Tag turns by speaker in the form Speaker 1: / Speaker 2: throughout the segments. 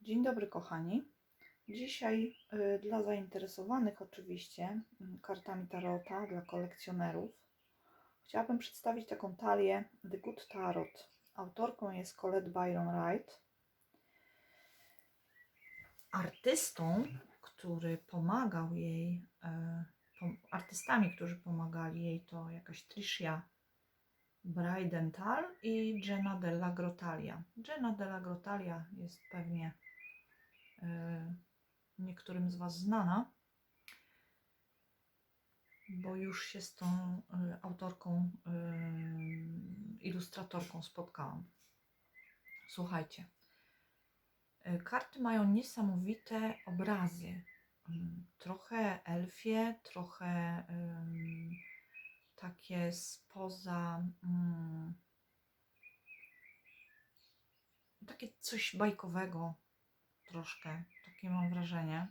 Speaker 1: Dzień dobry, kochani. Dzisiaj y, dla zainteresowanych oczywiście y, kartami Tarota, dla kolekcjonerów, chciałabym przedstawić taką talię The Good Tarot. Autorką jest Colette Byron Wright. Artystą, który pomagał jej, y, pom- artystami, którzy pomagali jej, to jakaś Tricia Bridental i Jenna della Grottalia. Jenna della Grottalia jest pewnie niektórym z Was znana, bo już się z tą y, autorką, y, ilustratorką spotkałam. Słuchajcie, y, karty mają niesamowite obrazy. Trochę elfie, trochę takie spoza. Mm, takie coś bajkowego troszkę, takie mam wrażenie.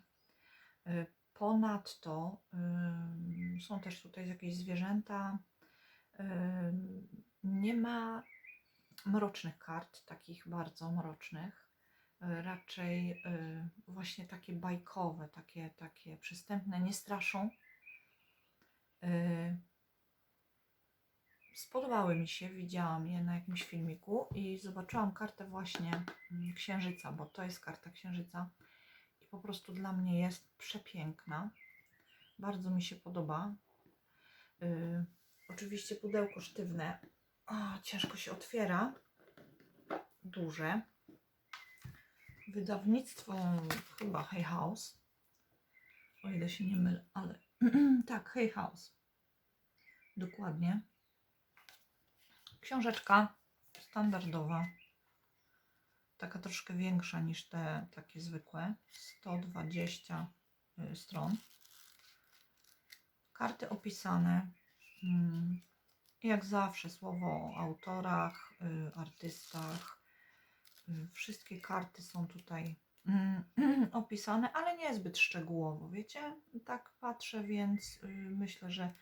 Speaker 1: Y, Ponadto ym, są też tutaj jakieś zwierzęta. Ym, Nie ma mrocznych kart, takich bardzo mrocznych. Y, Raczej y, właśnie takie bajkowe, takie, takie przystępne, nie straszą. Spodobały mi się, widziałam je na jakimś filmiku i zobaczyłam kartę właśnie mm, księżyca, bo to jest karta księżyca i po prostu dla mnie jest przepiękna. Bardzo mi się podoba. Yy, oczywiście pudełko sztywne. O, ciężko się otwiera. Duże. Wydawnictwo chyba Hay House. O ile się nie mylę, ale tak, Hay House. Dokładnie. Książeczka standardowa. Taka troszkę większa niż te takie zwykłe. 120 y, stron. Karty opisane. Mm, Jak zawsze słowo o autorach, y, artystach. Y, Wszystkie karty są tutaj mm, opisane, ale niezbyt szczegółowo. Wiecie, tak patrzę, więc myślę, że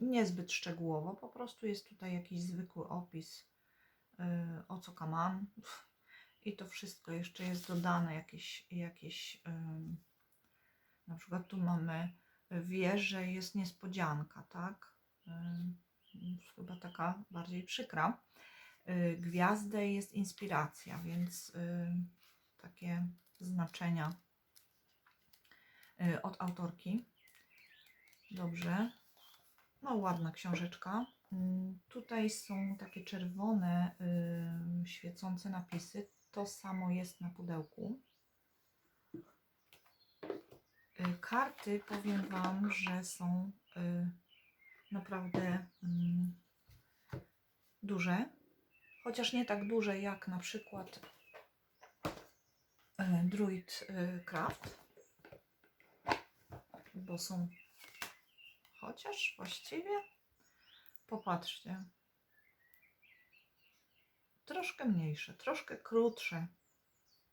Speaker 1: niezbyt szczegółowo. Po prostu jest tutaj jakiś zwykły opis, yy, o co kaman. I to wszystko jeszcze jest dodane, jakieś, jakieś na przykład tu mamy wie, że jest niespodzianka, tak? Chyba taka bardziej przykra. Yy, Gwiazdę jest inspiracja, więc ym, takie znaczenia od autorki. Dobrze. No, ładna książeczka. Mm, Tutaj są takie czerwone, ym, świecące napisy. To samo jest na pudełku. Y, Karty, powiem Wam, że są y, naprawdę ym, duże. Chociaż nie tak duże jak na przykład y, Druid y, Craft, bo są Chociaż właściwie popatrzcie. Troszkę mniejsze, troszkę krótsze.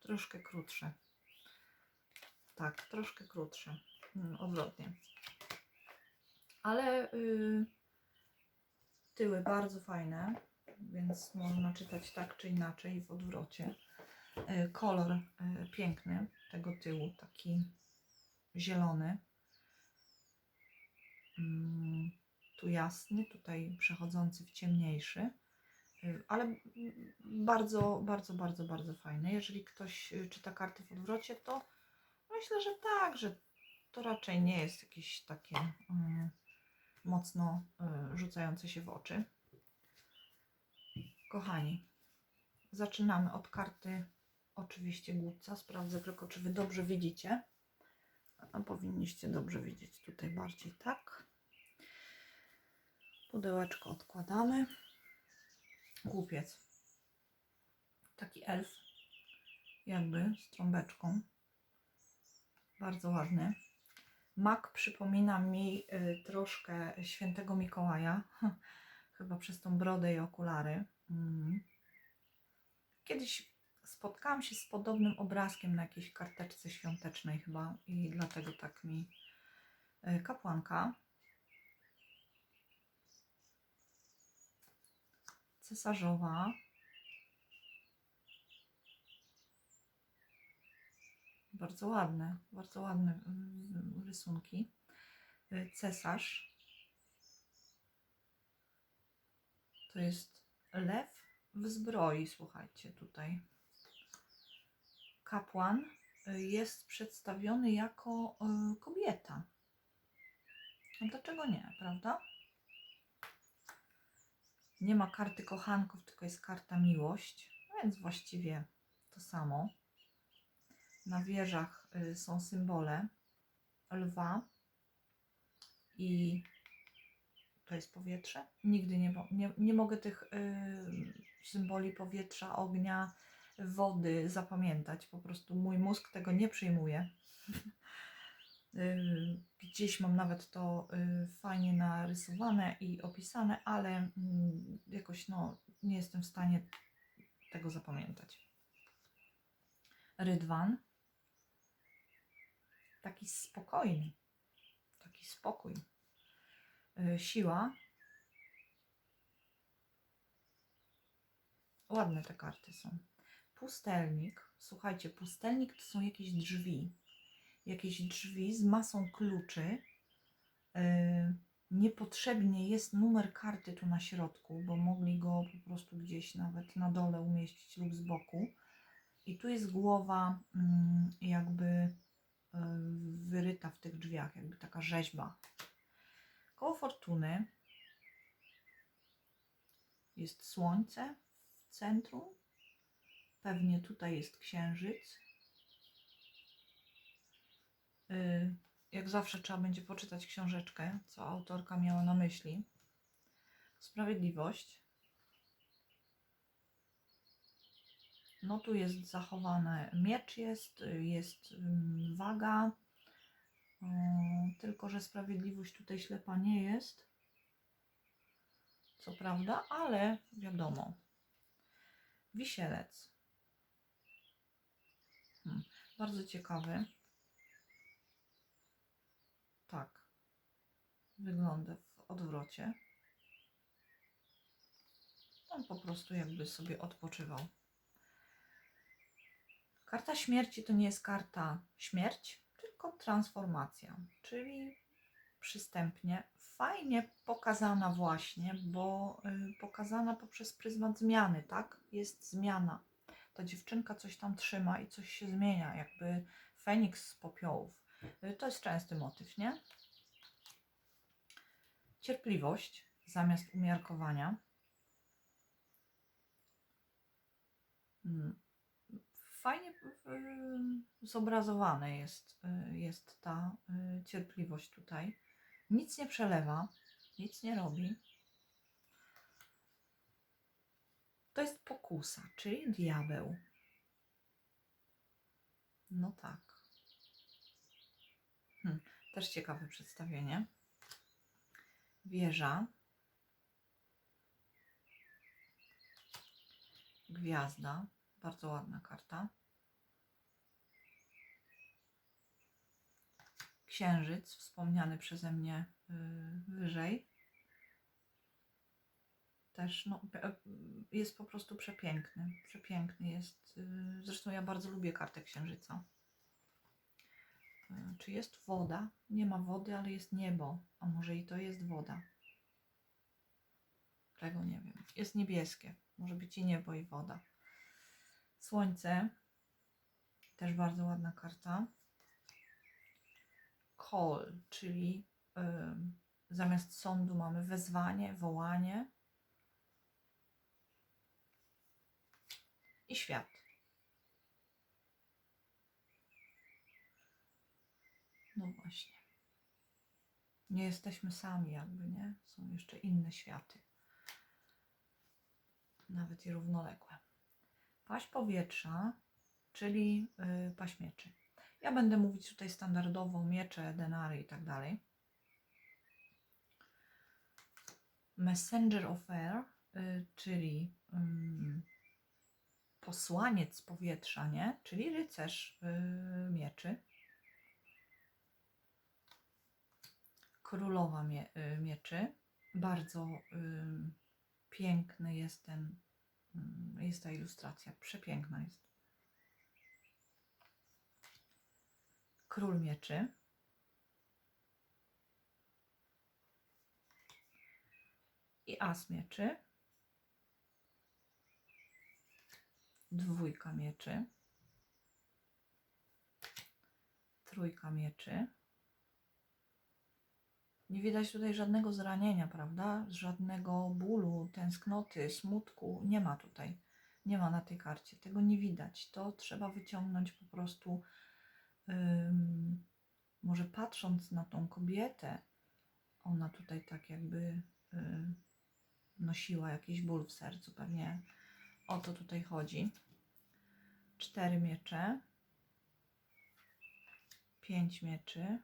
Speaker 1: Troszkę krótsze. Tak, troszkę krótsze. Mm, Odwrotnie. Ale y, tyły bardzo fajne, więc można czytać tak czy inaczej w odwrocie. Y, kolor y, piękny tego tyłu, taki zielony. Mm, tu jasny, tutaj przechodzący w ciemniejszy, y, ale bardzo, bardzo, bardzo, bardzo fajny. Jeżeli ktoś y, czyta karty w odwrocie, to myślę, że tak, że to raczej nie jest jakieś takie mm, mocno y, rzucające się w oczy. Kochani, zaczynamy od karty oczywiście głupca. Sprawdzę tylko, czy Wy dobrze widzicie. A powinniście dobrze widzieć tutaj bardziej, tak? Pudełeczko odkładamy. Głupiec. Taki elf, jakby z trąbeczką. Bardzo ładny. Mak przypomina mi y, troszkę świętego Mikołaja. Chyba przez tą brodę i okulary. Mm. Kiedyś spotkałam się z podobnym obrazkiem na jakiejś karteczce świątecznej chyba i dlatego tak mi y, kapłanka. Cesarzowa. bardzo ładne, bardzo ładne mm, rysunki. Y, Cesarz. To jest lew w zbroi, słuchajcie, tutaj. Kapłan y, jest przedstawiony jako y, kobieta. No dlaczego nie, prawda? Nie ma karty kochanków, tylko jest karta miłość, więc właściwie to samo. Na wieżach y, są symbole lwa i to jest powietrze. Nigdy nie, nie, nie mogę tych y, symboli powietrza, ognia, wody zapamiętać. Po prostu mój mózg tego nie przyjmuje. Y, Gdzieś mam nawet to y, fajnie narysowane i opisane, ale mm, jakoś no, nie jestem w stanie tego zapamiętać. Rydwan. Taki spokojny. Taki spokój. Y, Siła. Ładne te karty są. Pustelnik. Słuchajcie, pustelnik to są jakieś drzwi. Jakieś drzwi z masą kluczy. Yy, niepotrzebnie jest numer karty tu na środku, bo mogli go po prostu gdzieś nawet na dole umieścić lub z boku. I tu jest głowa mm, jakby yy, wyryta w tych drzwiach, jakby taka rzeźba. Koło fortuny jest słońce w centrum. Pewnie tutaj jest księżyc. Y, Jak zawsze trzeba będzie poczytać książeczkę, co autorka miała na myśli. Sprawiedliwość. No tu jest zachowane miecz jest, y, jest waga. Y, Tylko, że sprawiedliwość tutaj ślepa nie jest. Co prawda, ale wiadomo. Wisielec. Hmm, bardzo ciekawy. Tak. Wygląda w odwrocie. On po prostu jakby sobie odpoczywał. Karta śmierci to nie jest karta śmierć, tylko transformacja, czyli przystępnie, fajnie pokazana właśnie, bo y, pokazana poprzez pryzmat zmiany, tak? Jest zmiana. Ta dziewczynka coś tam trzyma i coś się zmienia, jakby Feniks z popiołów. Y, To jest częsty motyw, nie? Cierpliwość zamiast umiarkowania. Mm. Fajnie y, zobrazowane jest, y, jest ta y, cierpliwość tutaj. Nic nie przelewa, nic nie robi. To jest pokusa, czyli diabeł. No tak. Hmm, też ciekawe przedstawienie. Wieża. Gwiazda. Bardzo ładna karta. Księżyc, wspomniany przeze mnie y, wyżej. Też no, pe- jest po prostu przepiękny. Przepiękny jest. y, Zresztą ja bardzo lubię kartę księżyca. Y, Czy jest woda? Nie ma wody, ale jest niebo. A może i to jest woda? Tego nie wiem. Jest niebieskie. Może być i niebo, i woda. Słońce. Też bardzo ładna karta. Call, czyli zamiast sądu mamy wezwanie, wołanie. I świat. No właśnie. Nie jesteśmy sami, jakby, nie? Są jeszcze inne światy. Nawet i równoległe. Paść powietrza, czyli yy, paść mieczy. Ja będę mówić tutaj standardowo miecze, denary i tak dalej. Messenger of Air, y, czyli ym, posłaniec powietrza, nie? Czyli rycerz y, mieczy. Królowa mie, y, mieczy. Bardzo ym, piękny jest ten, ym, jest ta ilustracja. Przepiękna jest. Król mieczy. I as mieczy. Dwójka mieczy. Trójka mieczy. Nie widać tutaj żadnego zranienia, prawda? Żadnego bólu, tęsknoty, smutku. Nie ma tutaj. Nie ma na tej karcie. Tego nie widać. To trzeba wyciągnąć po prostu. ym, może patrząc na tą kobietę, ona tutaj tak jakby ym, nosiła jakiś ból w sercu. Pewnie o to tutaj chodzi. Cztery miecze. Pięć mieczy.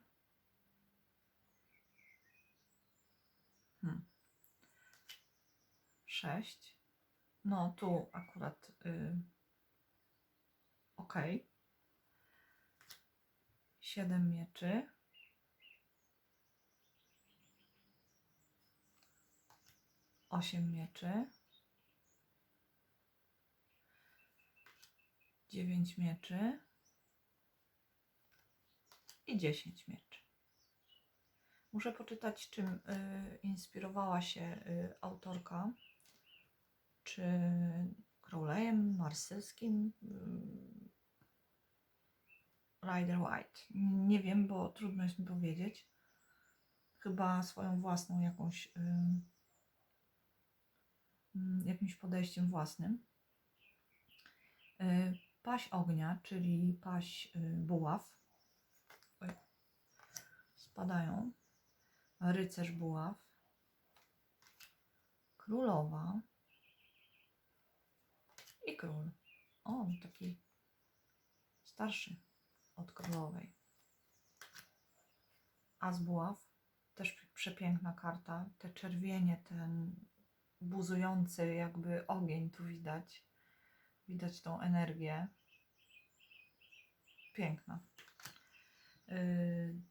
Speaker 1: 6. No tu akurat y, ok. 7 mieczy. Osiem mieczy. Dziewięć mieczy. I dziesięć mieczy. Muszę poczytać, czym y, inspirowała się y, autorka. Czy Crowleyem, Marsylskim, y, Rider White. Nie wiem, bo trudno jest mi powiedzieć. Chyba swoją własną jakąś mm, jakimś podejściem własnym. Y, Paść ognia, czyli paść y, buław. Oj, spadają. Rycerz buław. Królowa. I król. O, taki starszy od królowej. As buław. Też przepiękna karta. Te czerwienie, ten buzujący jakby ogień tu widać. Widać tą energię. Piękna. Yy,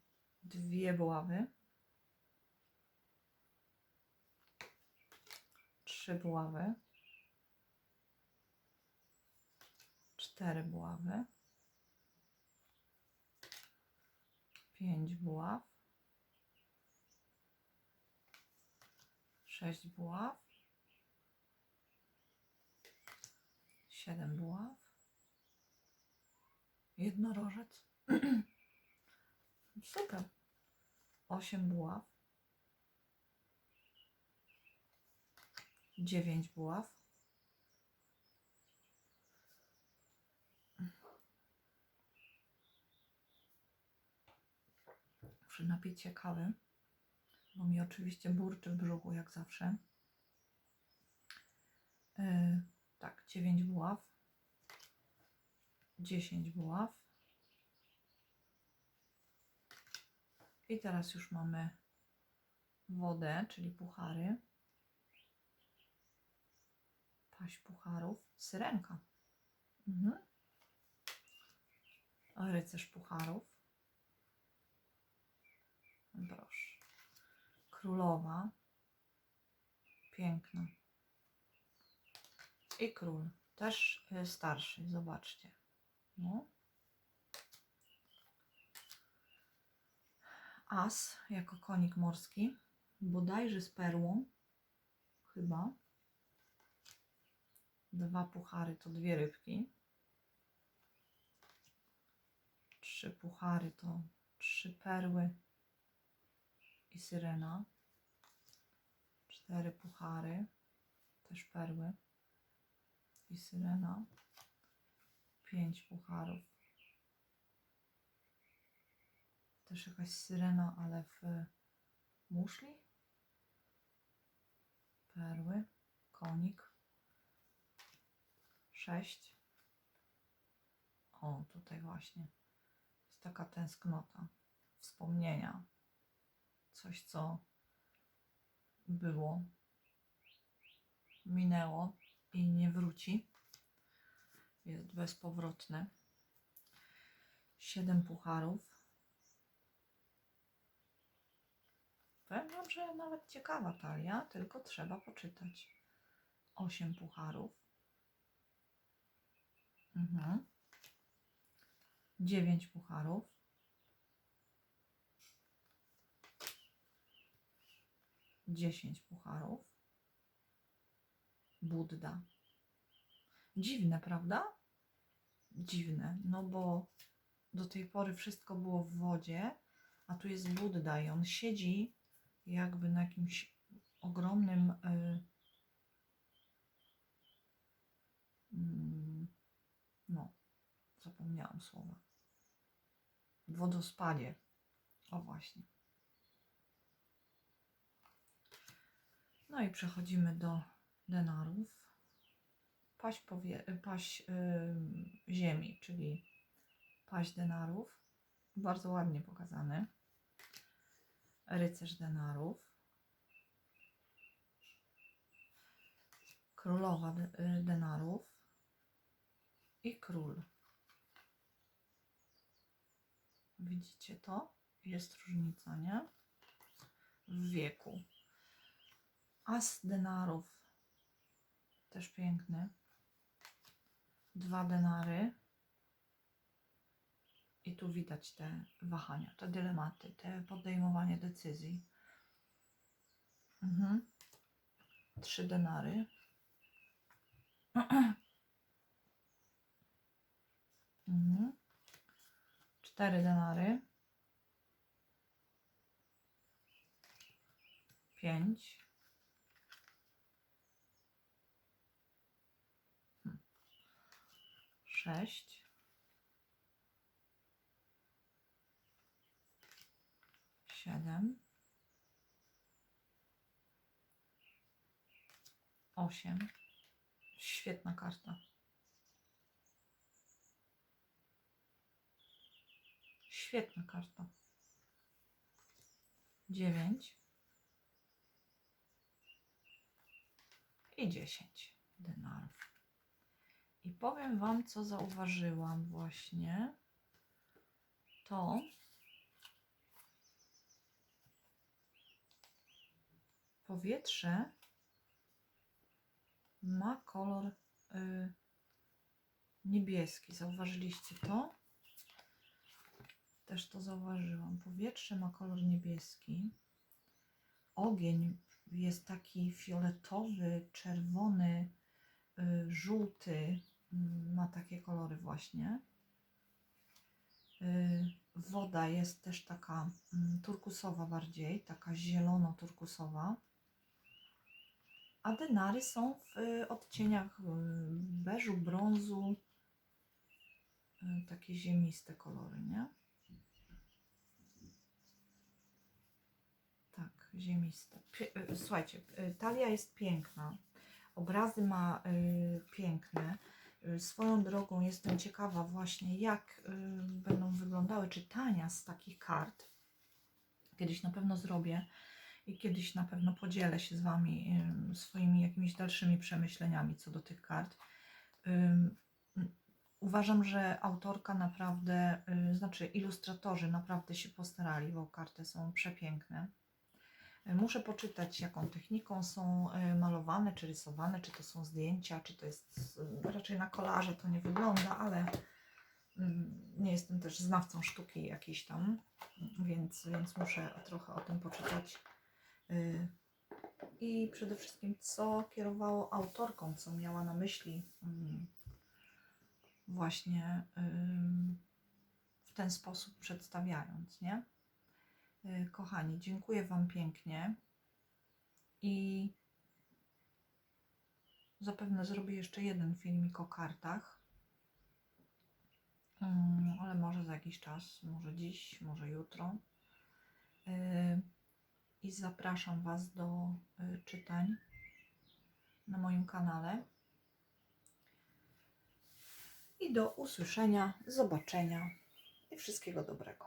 Speaker 1: dwie buławy. Trzy buławy. Cztery buławy. Pięć buław. Sześć buław. Siedem buław. Jednorożec. Super. Osiem buław. Dziewięć buław. Napić się kawy, bo mi oczywiście burczy w brzuchu, jak zawsze. Yy, tak, dziewięć buław. Dziesięć buław. I teraz już mamy wodę, czyli puchary. Paść pucharów. Syrenka. Mhm. Rycerz pucharów. Królowa. Piękna. I król. Też y, starszy. Zobaczcie. No. As jako konik morski. Bodajże z perłą. Chyba. Dwa puchary to dwie rybki. Trzy puchary to trzy perły i syrena. Cztery puchary, też perły i syrena. Pięć pucharów. Też jakaś syrena, ale w muszli. Perły, konik. Sześć. O, tutaj właśnie jest taka tęsknota, wspomnienia. Coś, co było, minęło i nie wróci. Jest bezpowrotne. Siedem pucharów. Powiem że nawet ciekawa talia, tylko trzeba poczytać. Osiem pucharów. Mhm. Dziewięć pucharów. 10 pucharów. Budda. Dziwne, prawda? Dziwne, no bo do tej pory wszystko było w wodzie, a tu jest Budda i on siedzi jakby na jakimś ogromnym y, mm, no, zapomniałam słowa. Wodospadzie. O właśnie. No i przechodzimy do denarów. Paść, powie, paść y, ziemi, czyli paść denarów. Bardzo ładnie pokazany. Rycerz denarów. Królowa y, denarów. I król. Widzicie to? Jest różnica, nie? W wieku. As denarów. Też piękny. Dwa denary. I tu widać te wahania, te dylematy, te podejmowanie decyzji. Mhm. Trzy denary. Mhm. Cztery denary. Pięć. Hmm. Sześć. Siedem. Osiem. Świetna karta. Świetna karta. Dziewięć. I dziesięć denarów. I powiem Wam, co zauważyłam właśnie. To powietrze ma kolor y, niebieski. Zauważyliście to? Też to zauważyłam. Powietrze ma kolor niebieski. Ogień jest taki fioletowy, czerwony, y, żółty. Ma takie kolory właśnie. Y, Woda jest też taka mm, turkusowa bardziej, taka zielono-turkusowa. A denary są w y, odcieniach y, beżu, brązu, takie ziemiste kolory, nie? Tak, ziemiste. Słuchajcie, talia jest piękna, obrazy ma piękne. Y, Swoją drogą jestem ciekawa właśnie, jak y, będą wyglądały czytania z takich kart. Kiedyś na pewno zrobię i kiedyś na pewno podzielę się z Wami ym, swoimi jakimiś dalszymi przemyśleniami co do tych kart. Uważam, że autorka naprawdę, y, znaczy ilustratorzy naprawdę się postarali, bo karty są przepiękne. Muszę poczytać, jaką techniką są y, malowane, czy rysowane, czy to są zdjęcia, czy to jest y, raczej na kolarze, to nie wygląda, ale mm, nie jestem też znawcą sztuki jakiejś tam, więc, więc muszę trochę o tym poczytać. Y, I przede wszystkim, co kierowało autorką, co miała na myśli, mm, właśnie w ten sposób przedstawiając, nie? Y, Kochani, dziękuję Wam pięknie i zapewne zrobię jeszcze jeden filmik o kartach, Mm, ale może za jakiś czas, może dziś, może jutro. Y, I zapraszam Was do y, czytań na moim kanale. I do usłyszenia, zobaczenia i wszystkiego dobrego.